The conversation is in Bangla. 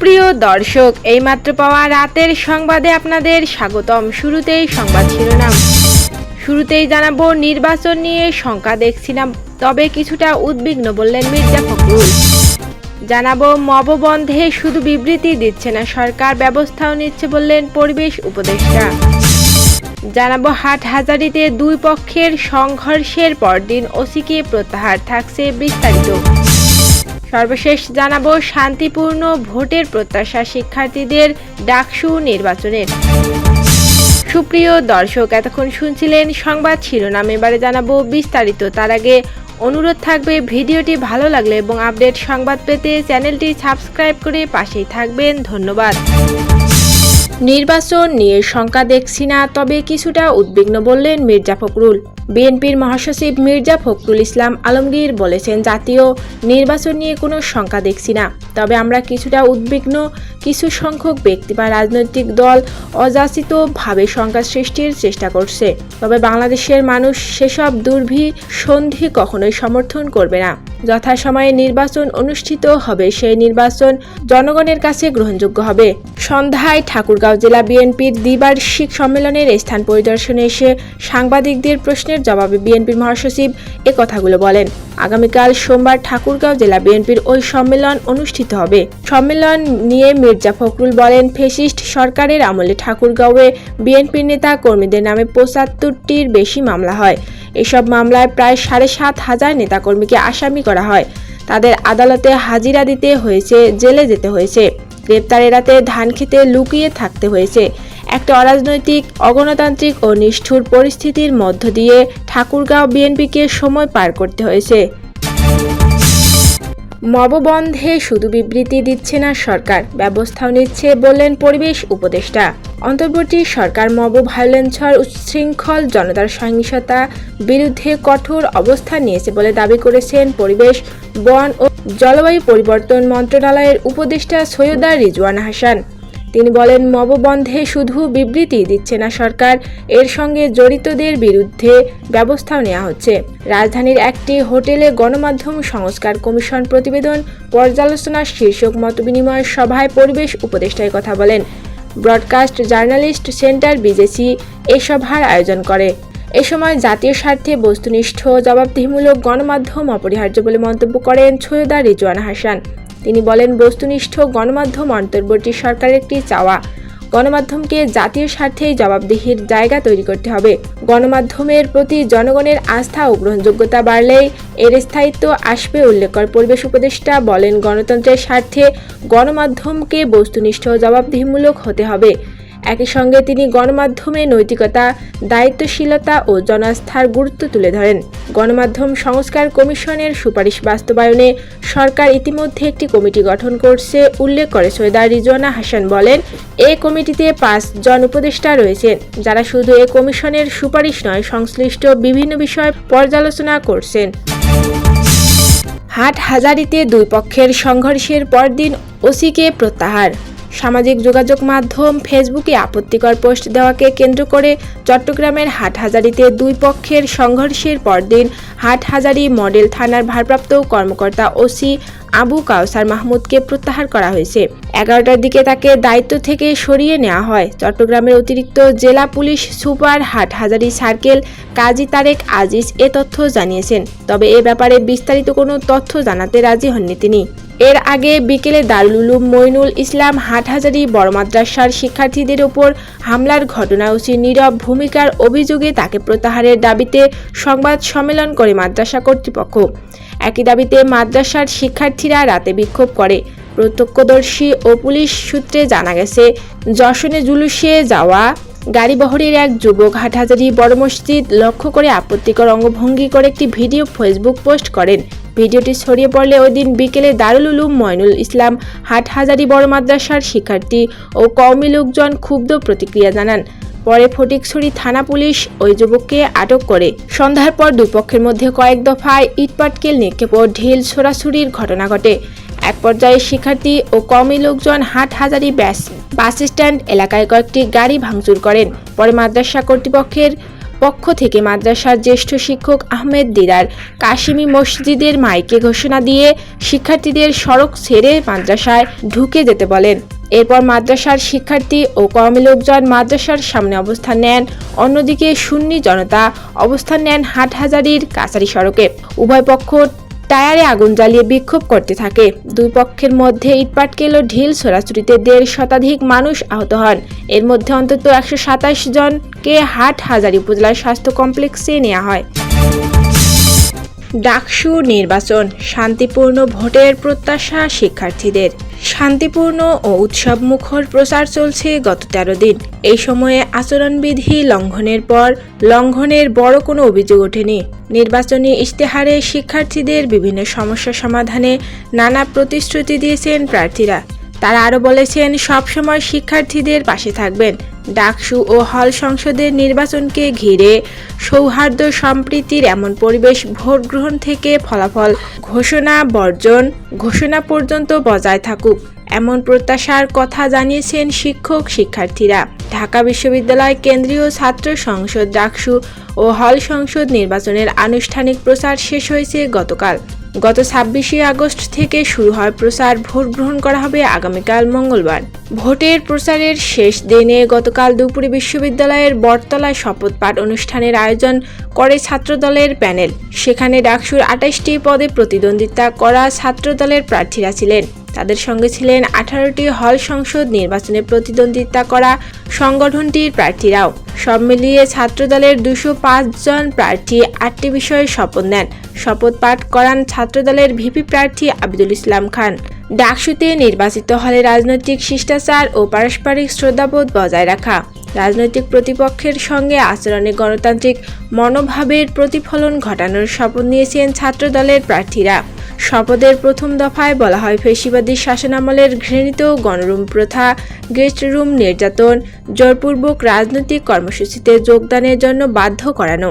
সুপ্রিয় দর্শক, এইমাত্র পাওয়া রাতের সংবাদে আপনাদের স্বাগতম। শুরুতেই সংবাদ শিরোনাম। শুরুতেই জানাব, নির্বাচন নিয়ে শঙ্কা দেখছিলাম, তবে কিছুটা উদ্বিগ্ন বললেন মির্জা ফখরুল। জানাব মববন্ধে শুধু বিবৃতি দিচ্ছে না, সরকার ব্যবস্থাও নিচ্ছে বললেন পরিবেশ উপদেষ্টা। জানাব হাট হাজারিতে দুই পক্ষের সংঘর্ষের পরদিন ওসিকে প্রত্যাহার, থাকছে বিস্তারিত। সর্বশেষ জানাব শান্তিপূর্ণ ভোটের প্রত্যাশা শিক্ষার্থীদের ডাকসু নির্বাচনের। সুপ্রিয় দর্শক, এতক্ষণ শুনছিলেন সংবাদ শিরোনাম। এবারে জানাব বিস্তারিত। তার আগে অনুরোধ থাকবে, ভিডিওটি ভালো লাগলে এবং আপডেট সংবাদ পেতে চ্যানেলটি সাবস্ক্রাইব করে পাশেই থাকবেন। ধন্যবাদ। নির্বাচন নিয়ে শঙ্কা দেখছি না, তবে কিছুটা উদ্বিগ্ন বললেন মির্জা ফখরুল। বিএনপির মহাসচিব মির্জা ফখরুল ইসলাম আলমগীর বলেছেন, জাতীয় নির্বাচন নিয়ে কোনো শঙ্কা দেখছি না। তবে আমরা কিছুটা উদ্বিগ্ন, কিছু সংখ্যক ব্যক্তি বা রাজনৈতিক দল অযাচিতভাবে শঙ্কা সৃষ্টির চেষ্টা করছে। তবে বাংলাদেশের মানুষ সেসব দুর্ভি সন্ধি কখনোই সমর্থন করবে না। যথাসময়ে নির্বাচন অনুষ্ঠিত হবে, সেই নির্বাচন জনগণের কাছে গ্রহণযোগ্য হবে। সন্ধ্যায় ঠাকুরগাঁও জেলা বিএনপির দ্বিবার্ষিক সম্মেলনের স্থান পরিদর্শনে এসে সাংবাদিকদের প্রশ্নের জবাবে বিএনপির মহাসচিব এ কথাগুলো বলেন। আগামীকাল সোমবার ঠাকুরগাঁও জেলা বিএনপির ওই সম্মেলন অনুষ্ঠিত হবে। সম্মেলন নিয়ে মির্জা ফখরুল বলেন, ফেসিস্ট সরকারের আমলে ঠাকুরগাঁওয়ে বিএনপির নেতা কর্মীদের নামে পঁচাত্তরটির বেশি মামলা হয়। এসব মামলায় প্রায় সাড়ে সাত হাজার নেতাকর্মীকে আসামি করা হয়। তাদের আদালতে হাজিরা দিতে হয়েছে, জেলে যেতে হয়েছে। গ্রেপ্তার এড়াতে ধান খেতে লুকিয়ে থাকতে হয়েছে। একটা অরাজনৈতিক, অগণতান্ত্রিক ও নিষ্ঠুর পরিস্থিতির মধ্য দিয়ে ঠাকুরগাঁও বিএনপিকে সময় পার করতে হয়েছে। মববন্ধে শুধু বিবৃতি দিচ্ছে না সরকার, ব্যবস্থাও নিচ্ছে বললেন পরিবেশ উপদেষ্টা। অন্তর্বর্তী সরকার মব ভায়োলেন্সর উচ্ছৃঙ্খল, জনতার সহিংসতা বিরুদ্ধে কঠোর অবস্থান নিয়েছে বলে দাবি করেছেন পরিবেশ, বন ও জলবায়ু পরিবর্তন মন্ত্রণালয়ের উপদেষ্টা সৈয়দা রিজওয়ান হাসান। তিনি বলেন, মববন্ধে শুধু বিবৃতি দিচ্ছে না সরকার, এর সঙ্গে জড়িতদের বিরুদ্ধে ব্যবস্থাও নেওয়া হচ্ছে। রাজধানীর একটি হোটেলে গণমাধ্যম সংস্কার কমিশন প্রতিবেদন পর্যালোচনা শীর্ষক মতবিনিময় সভায় পরিবেশ উপদেষ্টায় কথা বলেন। ব্রডকাস্ট জার্নালিস্ট সেন্টার বিজেসি এ সভার আয়োজন করে। এ সময় জাতীয় স্বার্থে বস্তুনিষ্ঠ, জবাবদিহিমূলক গণমাধ্যম অপরিহার্য বলে মন্তব্য করেন সৈয়দা রিজওয়ান হাসান। তিনি বলেন, বস্তুনিষ্ঠ গণমাধ্যম অন্তর্বর্তী সরকারের একটি চাওয়া। গণমাধ্যমকে জাতীয় স্বার্থেই জবাবদিহির জায়গা তৈরি করতে হবে। গণমাধ্যমের প্রতি জনগণের আস্থা ও গ্রহণযোগ্যতা বাড়লেই এর স্থায়িত্ব আসবে উল্লেখ করে পরিবেশ উপদেষ্টা বলেন, গণতন্ত্রের স্বার্থে গণমাধ্যমকে বস্তুনিষ্ঠ জবাবদিহিমূলক হতে হবে। একই সঙ্গে তিনি গণমাধ্যমে নৈতিকতা, দায়িত্বশীলতা ও জনস্থার গুরুত্ব তুলে ধরেন। গণমাধ্যম সংস্কার কমিশনের সুপারিশ বাস্তবায়নে সরকার ইতিমধ্যে একটি কমিটি গঠন করছে, উল্লেখ করে সৈয়দা রিজওয়ানা হাসান বলেন, এ কমিটিতে পাঁচ জন উপদেষ্টা রয়েছেন যারা শুধু এ কমিশনের সুপারিশ নয়, সংশ্লিষ্ট বিভিন্ন বিষয় পর্যালোচনা করছেন। হাট হাজারিতে দুই পক্ষের সংঘর্ষের পরদিন ওসিকে প্রত্যাহার। সামাজিক যোগাযোগ মাধ্যম ফেসবুকে আপত্তিকর পোস্ট দেওয়াকে কেন্দ্র করে চট্টগ্রামের হাটহাজারিতে দুই পক্ষের সংঘর্ষের পরদিন হাটহাজারি মডেল থানার ভারপ্রাপ্ত কর্মকর্তা ওসি আবু কাউসার মাহমুদকে প্রত্যাহার করা হয়েছে। এগারোটার দিকে তাকে দায়িত্ব থেকে সরিয়ে নেওয়া হয়। চট্টগ্রামের অতিরিক্ত জেলা police super Hathazari circle Kazi Tarek Aziz এ তথ্য জানিয়েছেন। তবে এ ব্যাপারে বিস্তারিত কোনো তথ্য জানাতে রাজি হননি তিনি। এর আগে বিকেলে দারুল উলুম মইনুল ইসলাম হাটহাজারি বড় মাদ্রাসার শিক্ষার্থীদের ওপর হামলার ঘটনা ওসি নীরব ভূমিকার অভিযোগে তাকে প্রত্যাহারের দাবিতে সংবাদ সম্মেলন করে মাদ্রাসা কর্তৃপক্ষ। একই দাবিতে মাদ্রাসার শিক্ষার্থীরা রাতে বিক্ষোভ করে। প্রত্যক্ষদর্শী ও পুলিশ সূত্রে জানা গেছে যশনে জুলুসে যাওয়া গাড়িবহরের এক যুবক হাটহাজারি বড় মসজিদ লক্ষ্য করে আপত্তিকর অঙ্গভঙ্গি করে একটি ভিডিও ফেসবুক পোস্ট করেন। ভিডিওটি ছড়িয়ে পড়লে ওই দিন বিকেলে দারুল উলুম ময়নুল ইসলাম, হাটহাজারি বড় মাদ্রাসার শিক্ষার্থী ও কওমি লোকজন ক্ষুব্ধ প্রতিক্রিয়া জানান। পরে ফটিকছড়ি থানা পুলিশ ওই যুবককে আটক করে। সন্ধ্যার পর দুপক্ষের মধ্যে কয়েক দফায় ইটপাটকেল নিক্ষেপ ঢিল ছোড়াছুড়ির ঘটনা ঘটে। এক পর্যায়ে শিক্ষার্থী ও কমই লোকজন হাট হাজারি ব্যাস, বাস স্ট্যান্ড এলাকায় কয়েকটি গাড়ি ভাঙচুর করেন। পরে মাদ্রাসা কর্তৃপক্ষের পক্ষ থেকে মাদ্রাসার জ্যেষ্ঠ শিক্ষক আহমেদ দিদার কাশিমি মসজিদের মাইকে ঘোষণা দিয়ে শিক্ষার্থীদের সড়ক ছেড়ে মাদ্রাসায় ঢুকে যেতে বলেন। এরপর মাদ্রাসার শিক্ষার্থী ও কর্মী লোকজন মাদ্রাসার সামনে অবস্থান নেন। অন্যদিকে সুন্নি জনতা অবস্থান নেন হাটহাজারির কাছারি সড়কে। উভয় পক্ষ টায়ারে আগুন জ্বালিয়ে বিক্ষোভ করতে থাকে। দুই পক্ষের মধ্যে ইটপাটকেল ও ঢিল ছোড়াছুরিতে দেড় শতাধিক মানুষ আহত হন। এর মধ্যে অন্তত একশো সাতাশ জনকে হাট হাজারি উপজেলার স্বাস্থ্য কমপ্লেক্সে নেওয়া হয়। ডাকসু নির্বাচন, শান্তিপূর্ণ ভোটের প্রত্যাশা শিক্ষার্থীদের। শান্তিপূর্ণ ও উৎসবমুখর প্রচার চলছে গত তেরো দিন। এই সময়ে আচরণবিধি লঙ্ঘনের পর লঙ্ঘনের বড় কোনো অভিযোগ ওঠেনি। নির্বাচনী ইশতেহারে শিক্ষার্থীদের বিভিন্ন সমস্যা সমাধানে নানা প্রতিশ্রুতি দিয়েছেন প্রার্থীরা। তারা আরও বলেছেন, সবসময় শিক্ষার্থীদের পাশে থাকবেন। ডাকসু ও হল সংসদের নির্বাচনকে ঘিরে সৌহার্দ্য সম্প্রীতির এমন পরিবেশ ভোট গ্রহণ থেকে ফলাফল ঘোষণা, বর্জন, ঘোষণা পর্যন্ত বজায় থাকুক, এমন প্রত্যাশার কথা জানিয়েছেন শিক্ষক শিক্ষার্থীরা। ঢাকা বিশ্ববিদ্যালয় কেন্দ্রীয় ছাত্র সংসদ ডাকসু ও হল সংসদ নির্বাচনের আনুষ্ঠানিক প্রচার শেষ হয়েছে গতকাল। গত ছাব্বিশে আগস্ট থেকে শুরু হয় প্রচার। ভোট গ্রহণ করা হবে আগামীকাল মঙ্গলবার। ভোটের প্রচারের শেষ দিনে গতকাল দুপুরে বিশ্ববিদ্যালয়ের বটতলায় শপথ পাঠ অনুষ্ঠানের আয়োজন করে ছাত্রদলের প্যানেল। সেখানে ডাকসুর আঠাশটি পদে প্রতিদ্বন্দ্বিতা করা ছাত্রদলের প্রার্থীরা ছিলেন। তাদের সঙ্গে ছিলেন আঠারোটি হল সংসদ নির্বাচনে প্রতিদ্বন্দ্বিতা করা সংগঠনটির প্রার্থীরাও। সব মিলিয়ে ছাত্রদলের দুশো জন প্রার্থী আটটি বিষয়ে শপথ নেন। শপথ পাঠ করান ছাত্রদলের ভিপি প্রার্থী আবিদুল ইসলাম খান। ডাকসুতে নির্বাচিত হলে রাজনৈতিক শিষ্টাচার ও পারস্পরিক শ্রদ্ধাবোধ বজায় রাখা। রাজনৈতিক প্রতিপক্ষের সঙ্গে আচরণে গণতান্ত্রিক মনোভাবের প্রতিফলন ঘটানোর শপথ নিয়েছেন ছাত্রদলের প্রার্থীরা। শপথের প্রথম দফায় বলা হয় ফেসিবাদী শাসনামলের ঘৃণিত গণরুম প্রথা, গেস্ট রুম নির্যাতন, জোরপূর্বক রাজনৈতিক কর্মসূচিতে যোগদানের জন্য বাধ্য করানো।